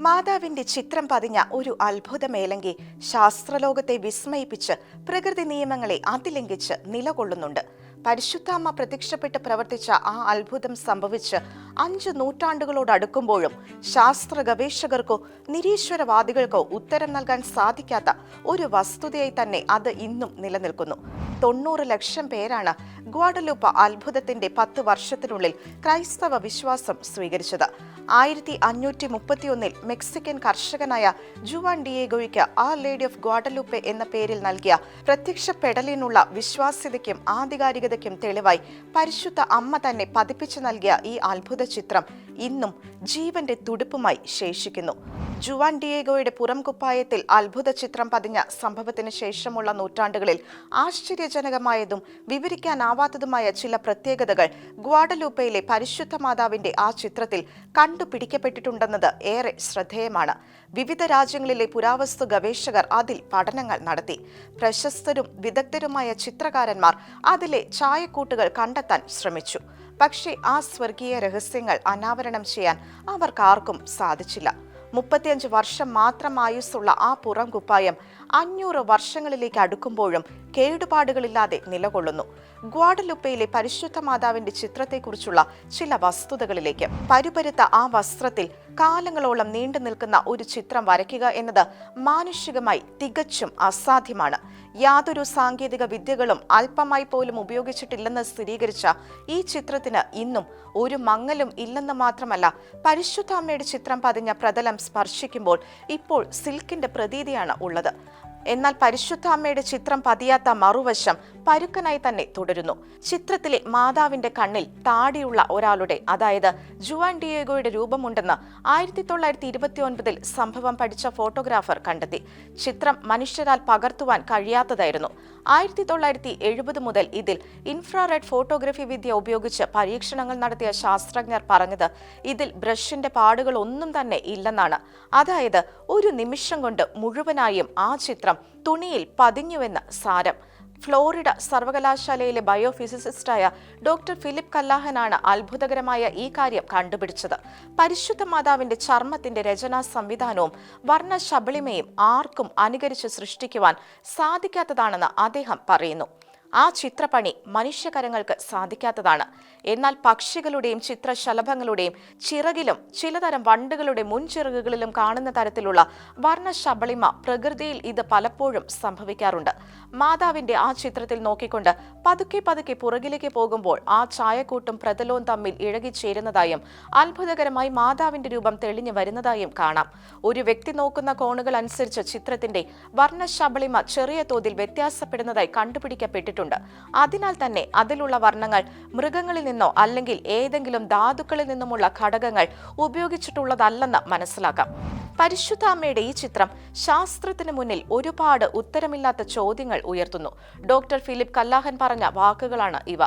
മാതാവിന്റെ ചിത്രം പതിഞ്ഞ ഒരു അത്ഭുത മേലങ്കി ശാസ്ത്രലോകത്തെ വിസ്മയിപ്പിച്ച് പ്രകൃതി നിയമങ്ങളെ അതിലംഘിച്ച് നിലകൊള്ളുന്നുണ്ട്. പരിശുദ്ധാമ്മ പ്രത്യക്ഷപ്പെട്ട് പ്രവർത്തിച്ച ആ അത്ഭുതം സംഭവിച്ച് അഞ്ച് നൂറ്റാണ്ടുകളോടടുക്കുമ്പോഴും ശാസ്ത്ര ഗവേഷകർക്കോ നിരീശ്വരവാദികൾക്കോ ഉത്തരം നൽകാൻ സാധിക്കാത്ത ഒരു വസ്തുതയായി തന്നെ അത് ഇന്നും നിലനിൽക്കുന്നു. തൊണ്ണൂറ് ലക്ഷം പേരാണ് ഗ്വാഡലൂപ്പ അത്ഭുതത്തിന്റെ പത്ത് വർഷത്തിനുള്ളിൽ ക്രൈസ്തവ വിശ്വാസം സ്വീകരിച്ചത്. ആയിരത്തി അഞ്ഞൂറ്റി മുപ്പത്തിയൊന്നിൽ മെക്സിക്കൻ കർഷകനായ ജുവാൻ ഡിയേഗോയ്ക്ക് ആ ലേഡി ഓഫ് ഗ്വാഡലൂപ്പെ എന്ന പേരിൽ നൽകിയ പ്രത്യക്ഷപ്പെടലിനുള്ള വിശ്വാസ്യതയ്ക്കും ആധികാരികതയ്ക്കും തെളിവായി പരിശുദ്ധ അമ്മ തന്നെ പതിപ്പിച്ചു നൽകിയ ഈ അത്ഭുത ചിത്രം ഇന്നും ജീവന്റെ തുടിപ്പുമായി ശേഷിക്കുന്നു. ജുവാൻ ഡിയേഗോയുടെ പുറം കുപ്പായത്തിൽ അത്ഭുത ചിത്രം പതിഞ്ഞ സംഭവത്തിന് ശേഷമുള്ള നൂറ്റാണ്ടുകളിൽ ആശ്ചര്യജനകമായതും വിവരിക്കാനാവാത്തതുമായ ചില പ്രത്യേകതകൾ ഗ്വാഡലൂപ്പയിലെ പരിശുദ്ധ മാതാവിന്റെ ആ ചിത്രത്തിൽ കണ്ടുപിടിക്കപ്പെട്ടിട്ടുണ്ടെന്നത് ഏറെ ശ്രദ്ധേയമാണ്. വിവിധ രാജ്യങ്ങളിലെ പുരാവസ്തു ഗവേഷകർ അതിൽ പഠനങ്ങൾ നടത്തി. പ്രശസ്തരും വിദഗ്ധരുമായ ചിത്രകാരന്മാർ അതിലെ ചായക്കൂട്ടുകൾ കണ്ടെത്താൻ ശ്രമിച്ചു. പക്ഷേ ആ സ്വർഗീയ രഹസ്യങ്ങൾ അനാവരണം ചെയ്യാൻ അവർക്കാർക്കും സാധിച്ചില്ല. മുപ്പത്തിയഞ്ച് വർഷം മാത്രം ആയുസ്സുള്ള ആ പുറം കുപ്പായം അഞ്ഞൂറ് വർഷങ്ങളിലേക്ക് അടുക്കുമ്പോഴും കേടുപാടുകളില്ലാതെ നിലകൊള്ളുന്നു. ഗ്വാഡലുപ്പയിലെ പരിശുദ്ധ മാതാവിന്റെ ചിത്രത്തെക്കുറിച്ചുള്ള ചില വസ്തുതകളിലേക്ക്. പരുപരുത്ത ആ വസ്ത്രത്തിൽ കാലങ്ങളോളം നീണ്ടു നിൽക്കുന്ന ഒരു ചിത്രം വരയ്ക്കുക എന്നത് മാനുഷികമായി തികച്ചും അസാധ്യമാണ്. യാതൊരു സാങ്കേതിക വിദ്യകളും അല്പമായി പോലും ഉപയോഗിച്ചിട്ടില്ലെന്ന് സ്ഥിരീകരിച്ച ഈ ചിത്രത്തിന് ഇന്നും ഒരു മങ്ങലും ഇല്ലെന്ന് മാത്രമല്ല പരിശുദ്ധ അമ്മയുടെ ചിത്രം പതിഞ്ഞ പ്രതലം സ്പർശിക്കുമ്പോൾ ഇപ്പോൾ സിൽക്കിന്റെ പ്രതീതിയാണ് ഉള്ളത്. എന്നാൽ പരിശുദ്ധ അമ്മയുടെ ചിത്രം പതിയാത്ത മറുവശം പരുക്കനായി തന്നെ തുടരുന്നു. ചിത്രത്തിലെ മാതാവിന്റെ കണ്ണിൽ താടിയുള്ള ഒരാളുടെ അതായത് ജുവാൻ ഡിയേഗോയുടെ രൂപമുണ്ടെന്ന് ആയിരത്തി തൊള്ളായിരത്തി ഇരുപത്തി ഒൻപതിൽ സംഭവം പഠിച്ച ഫോട്ടോഗ്രാഫർ കണ്ടെത്തി. ചിത്രം മനുഷ്യരാൽ പകർത്തുവാൻ കഴിയാത്തതായിരുന്നു. ആയിരത്തി തൊള്ളായിരത്തി എഴുപത് മുതൽ ഇതിൽ ഇൻഫ്രാറെഡ് ഫോട്ടോഗ്രഫി വിദ്യ ഉപയോഗിച്ച് പരീക്ഷണങ്ങൾ നടത്തിയ ശാസ്ത്രജ്ഞർ പറഞ്ഞത് ഇതിൽ ബ്രഷിന്റെ പാടുകൾ ഒന്നും തന്നെ ഇല്ലെന്നാണ്. അതായത് ഒരു നിമിഷം കൊണ്ട് മുഴുവനായും ആ ചിത്രം തുണിയിൽ പതിഞ്ഞുവെന്ന് സാരം. ഫ്ലോറിഡ സർവകലാശാലയിലെ ബയോഫിസിസിസ്റ്റായ ഡോക്ടർ ഫിലിപ്പ് കല്ലാഹനാണ് അത്ഭുതകരമായ ഈ കാര്യം കണ്ടുപിടിച്ചത്. പരിശുദ്ധ മാതാവിന്റെ ചർമ്മത്തിന്റെ രചനാ സംവിധാനവും വർണ ശബളിമയും ആർക്കും അനുകരിച്ച് സൃഷ്ടിക്കുവാൻ സാധിക്കാത്തതാണെന്ന് അദ്ദേഹം പറയുന്നു. ആ ചിത്രപ്പണി മനുഷ്യകരങ്ങൾക്ക് സാധിക്കാത്തതാണ്. എന്നാൽ പക്ഷികളുടെയും ചിത്രശലഭങ്ങളുടെയും ചിറകിലും ചിലതരം വണ്ടുകളുടെ മുൻചിറകുകളിലും കാണുന്ന തരത്തിലുള്ള വർണശബളിമ പ്രകൃതിയിൽ ഇത് പലപ്പോഴും സംഭവിക്കാറുണ്ട്. മാതാവിന്റെ ആ ചിത്രത്തിൽ നോക്കിക്കൊണ്ട് പതുക്കെ പതുക്കെ പുറകിലേക്ക് പോകുമ്പോൾ ആ ചായക്കൂട്ടും പ്രതലവും തമ്മിൽ ഇഴകിച്ചേരുന്നതായും അത്ഭുതകരമായി മാതാവിന്റെ രൂപം തെളിഞ്ഞു വരുന്നതായും കാണാം. ഒരു വ്യക്തി നോക്കുന്ന കോണുകൾ അനുസരിച്ച് ചിത്രത്തിന്റെ വർണശബളിമ ചെറിയ തോതിൽ വ്യത്യാസപ്പെടുന്നതായി കണ്ടുപിടിക്കപ്പെട്ടിട്ടുണ്ട്. അതിനാൽ തന്നെ അതിലുള്ള വർണങ്ങൾ മൃഗങ്ങളിൽ നിന്നോ അല്ലെങ്കിൽ ഏതെങ്കിലും ധാതുക്കളിൽ നിന്നുമുള്ള ഘടകങ്ങൾ ഉപയോഗിച്ചിട്ടുള്ളതല്ലെന്ന് മനസ്സിലാക്കാം. പരിശുദ്ധ അമ്മയുടെ ഈ ചിത്രം ശാസ്ത്രത്തിന് മുന്നിൽ ഒരുപാട് ഉത്തരമില്ലാത്ത ചോദ്യങ്ങൾ ഉയർത്തുന്നു. ഡോക്ടർ ഫിലിപ്പ് കല്ലാഹൻ പറഞ്ഞ വാക്കുകളാണ് ഇവ.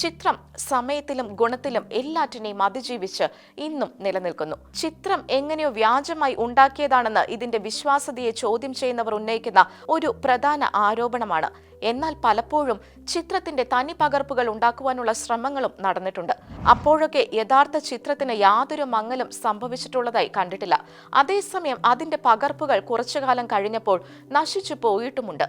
ചിത്രം സമയത്തിലും ഗുണത്തിലും എല്ലാറ്റിനെയും അതിജീവിച്ച് ഇന്നും നിലനിൽക്കുന്നു. ചിത്രം എങ്ങനെയോ വ്യാജമായി ഉണ്ടാക്കിയതാണെന്ന് ഇതിന്റെ വിശ്വാസതയെ ചോദ്യം ചെയ്യുന്നവർ ഉന്നയിക്കുന്ന ഒരു പ്രധാന ആരോപണമാണ്. എന്നാൽ പലപ്പോഴും ചിത്രത്തിന്റെ തനി പകർപ്പുകൾ ഉണ്ടാക്കുവാനുള്ള ശ്രമങ്ങളും നടന്നിട്ടുണ്ട്. അപ്പോഴൊക്കെ യഥാർത്ഥ ചിത്രത്തിന് യാതൊരു മങ്ങലും സംഭവിച്ചിട്ടുള്ളതായി കണ്ടിട്ടില്ല. അതേസമയം അതിന്റെ പകർപ്പുകൾ കുറച്ചുകാലം കഴിഞ്ഞപ്പോൾ നശിച്ചു പോയിട്ടുമുണ്ട്.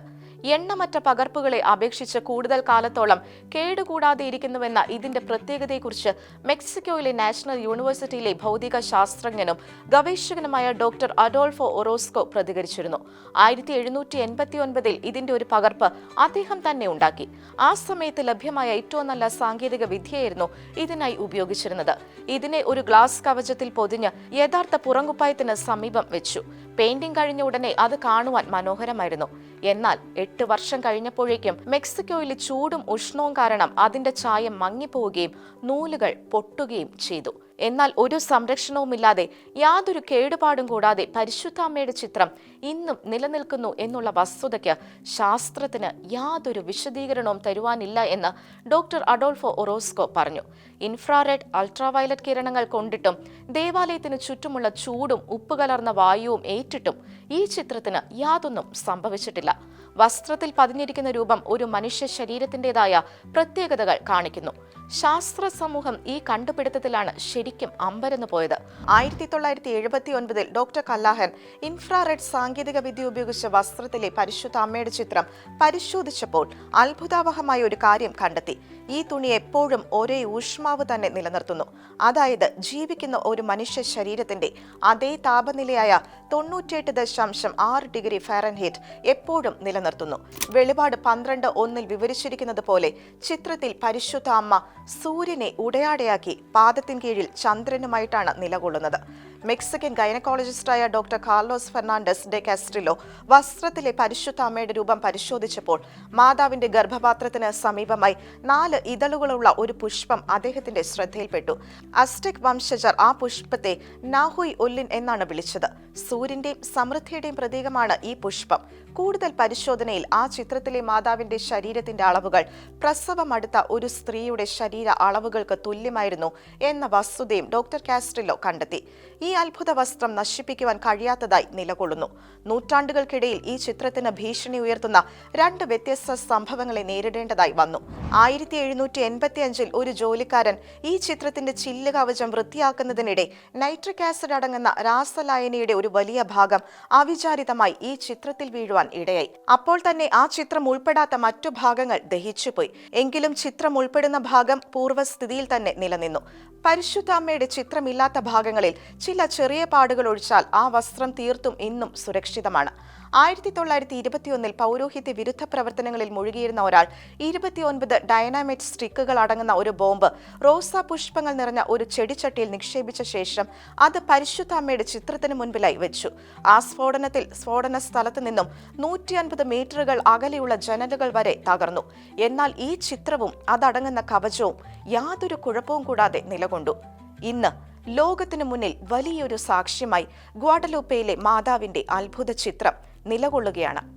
എണ്ണമറ്റ പകർപ്പുകളെ അപേക്ഷിച്ച് കൂടുതൽ കാലത്തോളം കേടുകൂടാതെ ഇരിക്കുന്നുവെന്ന ഇതിന്റെ പ്രത്യേകതയെക്കുറിച്ച് മെക്സിക്കോയിലെ നാഷണൽ യൂണിവേഴ്സിറ്റിയിലെ ഭൗതിക ശാസ്ത്രജ്ഞനും ഗവേഷകനുമായ ഡോക്ടർ അഡോൾഫോ ഒറോസ്കോ പ്രതികരിച്ചിരുന്നു. ആയിരത്തി എഴുന്നൂറ്റി എൺപത്തി ഒൻപതിൽ ഇതിന്റെ ഒരു പകർപ്പ് അദ്ദേഹം തന്നെ ഉണ്ടാക്കി. ആ സമയത്ത് ലഭ്യമായ ഏറ്റവും നല്ല സാങ്കേതിക വിദ്യയായിരുന്നു ഇതിനായി ഉപയോഗിച്ചിരുന്നത്. ഇതിനെ ഒരു ഗ്ലാസ് കവചത്തിൽ പൊതിഞ്ഞ് യഥാർത്ഥ പുറങ്കുപ്പായത്തിന് സമീപം വെച്ചു. പെയിന്റിംഗ് കഴിഞ്ഞ ഉടനെ അത് കാണുവാൻ മനോഹരമായിരുന്നു. എന്നാൽ എട്ട് വർഷം കഴിഞ്ഞപ്പോഴേക്കും മെക്സിക്കോയിലെ ചൂടും ഉഷ്ണവും കാരണം അതിന്റെ ചായം മങ്ങിപ്പോവുകയും നൂലുകൾ പൊട്ടുകയും ചെയ്തു. എന്നാൽ ഒരു സംരക്ഷണവുമില്ലാതെ യാതൊരു കേടുപാടും കൂടാതെ പരിശുദ്ധാമ്മയുടെ ചിത്രം ഇന്നും നിലനിൽക്കുന്നു എന്നുള്ള വസ്തുതയ്ക്ക് ശാസ്ത്രത്തിന് യാതൊരു വിശദീകരണവും തരുവാനില്ല എന്ന് ഡോക്ടർ അഡോൾഫോ ഒറോസ്കോ പറഞ്ഞു. ഇൻഫ്രാറെഡ് അൾട്രാവയലറ്റ് കിരണങ്ങൾ കൊണ്ടിട്ടും ദേവാലയത്തിന് ചുറ്റുമുള്ള ചൂടും ഉപ്പ് കലർന്ന വായുവും ഏറ്റിട്ടും ഈ ചിത്രത്തിന് യാതൊന്നും സംഭവിച്ചിട്ടില്ല. വസ്ത്രത്തിൽ പതിഞ്ഞിരിക്കുന്ന രൂപം ഒരു മനുഷ്യ ശരീരത്തിന്റെതായ പ്രത്യേകതകൾ കാണിക്കുന്നു. ശാസ്ത്ര സമൂഹം ഈ കണ്ടുപിടുത്തത്തിലാണ് ശരിക്കും അമ്പരന്ന് പോയത്. ആയിരത്തി തൊള്ളായിരത്തി എഴുപത്തി ഒൻപതിൽ ഡോക്ടർ കല്ലാഹൻ ഇൻഫ്രാറെഡ് സാങ്കേതിക വിദ്യ ഉപയോഗിച്ച വസ്ത്രത്തിലെ പരിശുദ്ധ അമ്മയുടെ ചിത്രം പരിശോധിച്ചപ്പോൾ അത്ഭുതാവഹമായ ഒരു കാര്യം കണ്ടെത്തി. ഈ തുണി എപ്പോഴും ഒരേ ഊഷ്മാവ് തന്നെ നിലനിർത്തുന്നു. അതായത് ജീവിക്കുന്ന ഒരു മനുഷ്യ ശരീരത്തിന്റെ അതേ താപനിലയായ തൊണ്ണൂറ്റിയെട്ട് ദശാംശം ആറ് ഡിഗ്രി ഫാരൻഹീറ്റ് എപ്പോഴും നിലനിർത്തുന്നു. വെളിപാട് പന്ത്രണ്ട് ഒന്നിൽ വിവരിച്ചിരിക്കുന്നത് പോലെ ചിത്രത്തിൽ പരിശുദ്ധ അമ്മ സൂര്യനെ ഉടയാടയാക്കി പാദത്തിൻ കീഴിൽ ചന്ദ്രനുമായിട്ടാണ് നിലകൊള്ളുന്നത്. Mexican ഗൈനക്കോളജിസ്റ്റായ doctor Carlos Fernandez de Castrillo വസ്ത്രത്തിലെ പരിശുദ്ധ അമ്മയുടെ രൂപം പരിശോധിച്ചപ്പോൾ മാതാവിന്റെ ഗർഭപാത്രത്തിന് സമീപമായി നാല് ഇതളുകളുള്ള ഒരു പുഷ്പം അദ്ദേഹത്തിന്റെ ശ്രദ്ധയിൽപ്പെട്ടു. അസ്റ്റെക് വംശജർ ആ പുഷ്പത്തെ നാഹുയ് ഒല്ലിൻ എന്നാണ് വിളിച്ചത്. സൂര്യന്റെയും സമൃദ്ധിയുടെയും പ്രതീകമാണ് ഈ പുഷ്പം. കൂടുതൽ പരിശോധനയിൽ ആ ചിത്രത്തിലെ മാതാവിന്റെ ശരീരത്തിന്റെ അളവുകൾ പ്രസവമടുത്ത ഒരു സ്ത്രീയുടെ ശരീര അളവുകൾക്ക് തുല്യമായിരുന്നു എന്ന വസ്തുതയും ഡോക്ടർ കാസ്ട്രിലോ കണ്ടെത്തി. ഈ അത്ഭുത വസ്ത്രം നശിപ്പിക്കുവാൻ കഴിയാത്തതായി നിലകൊള്ളുന്നു. നൂറ്റാണ്ടുകൾക്കിടയിൽ ഈ ചിത്രത്തിന് ഭീഷണി ഉയർത്തുന്ന രണ്ട് വ്യത്യസ്ത സംഭവങ്ങളെ നേരിടേണ്ടതായി വന്നു. ആയിരത്തി എഴുന്നൂറ്റി എൺപത്തി അഞ്ചിൽ ഒരു ജോലിക്കാരൻ ഈ ചിത്രത്തിന്റെ ചില്ല് കവചം വൃത്തിയാക്കുന്നതിനിടെ നൈട്രിക് ആസിഡ് അടങ്ങുന്ന രാസലായനിയുടെ ഒരു വലിയ ഭാഗം അവിചാരിതമായി ഈ ചിത്രത്തിൽ വീഴുവാൻ ഇടയായി. അപ്പോൾ തന്നെ ആ ചിത്രം ഉൾപ്പെടാത്ത മറ്റു ഭാഗങ്ങൾ ദഹിച്ചുപോയി. എങ്കിലും ചിത്രം ഉൾപ്പെടുന്ന ഭാഗം പൂർവസ്ഥിതിയിൽ തന്നെ നിലനിന്നു. പരിശുദ്ധാമ്മയുടെ ചിത്രമില്ലാത്ത ഭാഗങ്ങളിൽ ചെറിയ പാടുകൾ ഒഴിച്ചാൽ ആ വസ്ത്രം തീർത്തും ഇന്നും സുരക്ഷിതമാണ്. ആയിരത്തി തൊള്ളായിരത്തി ഇരുപത്തിയൊന്നിൽ പൗരോഹിത്യ വിരുദ്ധ പ്രവർത്തനങ്ങളിൽ മുഴുകിയിരുന്ന ഒരാൾ ഇരുപത്തിയൊൻപത് ഡൈനാമൈറ്റ് സ്റ്റിക്കുകൾ അടങ്ങുന്ന ഒരു ബോംബ് റോസാ പുഷ്പങ്ങൾ നിറഞ്ഞ ഒരു ചെടിച്ചട്ടിയിൽ നിക്ഷേപിച്ച ശേഷം അത് പരിശുദ്ധ അമ്മയുടെ ചിത്രത്തിന് മുൻപിലായി വെച്ചു. ആ സ്ഫോടനത്തിൽ സ്ഫോടന സ്ഥലത്ത് നിന്നും നൂറ്റി അൻപത് മീറ്ററുകൾ അകലെയുള്ള ജനലുകൾ വരെ തകർന്നു. എന്നാൽ ഈ ചിത്രവും അതടങ്ങുന്ന കവചവും യാതൊരു കുഴപ്പവും കൂടാതെ നിലകൊണ്ടു. ഇന്ന് ലോകത്തിനു മുന്നിൽ വലിയൊരു സാക്ഷ്യമായി ഗ്വാഡലൂപ്പയിലെ മാതാവിന്റെ അത്ഭുത ചിത്രം നിലകൊള്ളുകയാണ്.